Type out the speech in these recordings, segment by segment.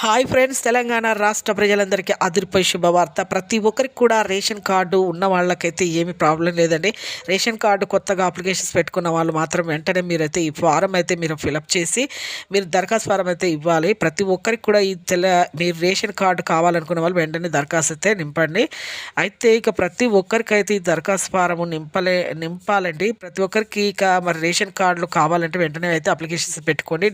Hi friends Telangana రాష్ట్ర ప్రజలందరికీ అదిరిపై శుభవార్త. ప్రతి ఒక్కరికి కూడా రేషన్ కార్డు ఉన్న వాళ్ళకైతే ఏమి ప్రాబ్లం లేదండి. రేషన్ కార్డు కొత్తగా అప్లికేషన్స్ పెట్టుకున్న వాళ్ళు మాత్రం వెంటనే మీరైతే ఈ ఫారం అయితే మీరు ఫిలప్ చేసి మీరు దరఖాస్తు ఫారం అయితే ఇవ్వాలి. ప్రతి ఒక్కరికి కూడా ఈ తెల మీరు రేషన్ కార్డు కావాలనుకున్న వాళ్ళు వెంటనే దరఖాస్తు అయితే నింపండి. అయితే ఇక ప్రతి ఒక్కరికైతే ఈ దరఖాస్తు ఫారం నింపలే నింపాలండి. ప్రతి ఒక్కరికి ఇక మరి రేషన్ కార్డులు కావాలంటే వెంటనే అయితే అప్లికేషన్స్ పెట్టుకోండి.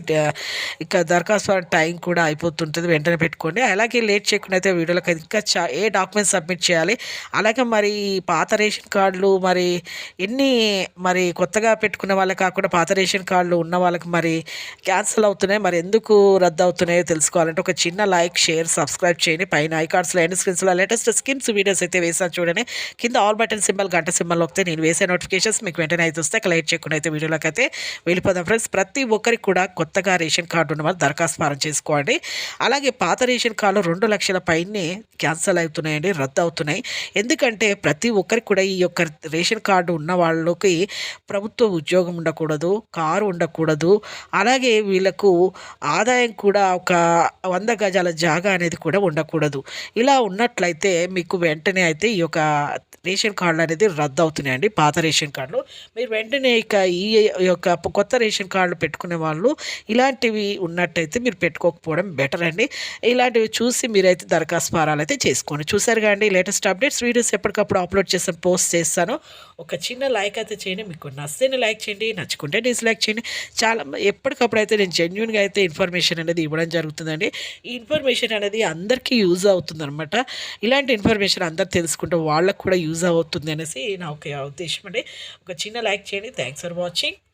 ఇక దరఖాస్తు ఫారం టైం కూడా అయిపోతుంది ఉంటుంది వెంటనే పెట్టుకోండి. అలాగే లేట్ చేయకుండా అయితే వీడియోలకు ఇంకా చా ఏ డాక్యుమెంట్స్ సబ్మిట్ చేయాలి? అలాగే మరి పాత రేషన్ కార్డులు మరి ఎన్ని మరి కొత్తగా పెట్టుకున్న వాళ్ళకి కాకుండా పాత రేషన్ కార్డులు ఉన్న వాళ్ళకి మరి క్యాన్సిల్ అవుతున్నాయి. మరి ఎందుకు రద్దు అవుతున్నాయో తెలుసుకోవాలంటే ఒక చిన్న లైక్ షేర్ సబ్స్క్రైబ్ చేయండి. పైన ఐ కార్డ్స్లో ఎండ్ స్క్రీన్స్లో లేటెస్ట్ స్కిమ్స్ వీడియోస్ అయితే వేసాను చూడండి. కింద ఆల్ బటన్ సింబల్ గంట సింబల్ వస్తే నేను వేసే నోటిఫికేషన్స్ మీకు వెంటనే అయితే వస్తే లైట్ చేయకుండా అయితే వీడియోలోకి అయితే వెళ్ళిపోదాం. ఫ్రెండ్స్ ప్రతి ఒక్కరికి కూడా కొత్తగా రేషన్ కార్డు ఉన్న వాళ్ళు దరఖాస్తు ఫారం చేసుకోండి. అలాగే పాత రేషన్ కార్డు రెండు లక్షల పైనే క్యాన్సిల్ అవుతున్నాయండి రద్దు అవుతున్నాయి. ఎందుకంటే ప్రతి ఒక్కరికి కూడా ఈ యొక్క రేషన్ కార్డు ఉన్న వాళ్ళకి ప్రభుత్వ ఉద్యోగం ఉండకూడదు కారు ఉండకూడదు. అలాగే వీళ్ళకు ఆదాయం కూడా ఒక వంద గజాల జాగా అనేది కూడా ఉండకూడదు. ఇలా ఉన్నట్లయితే మీకు వెంటనే అయితే ఈ యొక్క రేషన్ కార్డులు అనేది రద్దు అవుతున్నాయండి పాత రేషన్ కార్డులు. మీరు వెంటనే ఇక ఈ యొక్క కొత్త రేషన్ కార్డులు పెట్టుకునే వాళ్ళు ఇలాంటివి ఉన్నట్టయితే మీరు పెట్టుకోకపోవడం బెటర్ అండి ఇలాంటివి చూసి మీరైతే దరఖాస్తు ఫారాలు అయితే చేసుకోండి. చూసారు కానీ లేటెస్ట్ అప్డేట్స్ వీడియోస్ ఎప్పటికప్పుడు అప్లోడ్ చేస్తాను పోస్ట్ చేస్తాను. ఒక చిన్న లైక్ అయితే చేయండి. మీకు నచ్చితేనే లైక్ చేయండి నచ్చుకుంటే డిస్లైక్ చేయండి. చాలా ఎప్పటికప్పుడు అయితే నేను జెన్యున్గా అయితే ఇన్ఫర్మేషన్ అనేది ఇవ్వడం జరుగుతుందండి. ఈ ఇన్ఫర్మేషన్ అనేది అందరికీ యూజ్ అవుతుందన్నమాట. ఇలాంటి ఇన్ఫర్మేషన్ అందరు తెలుసుకుంటే వాళ్ళకు కూడా యూజ్ అవుతుంది అనేసి నా ఒక ఉద్దేశం అండి. ఒక చిన్న లైక్ చేయండి. Thanks for watching.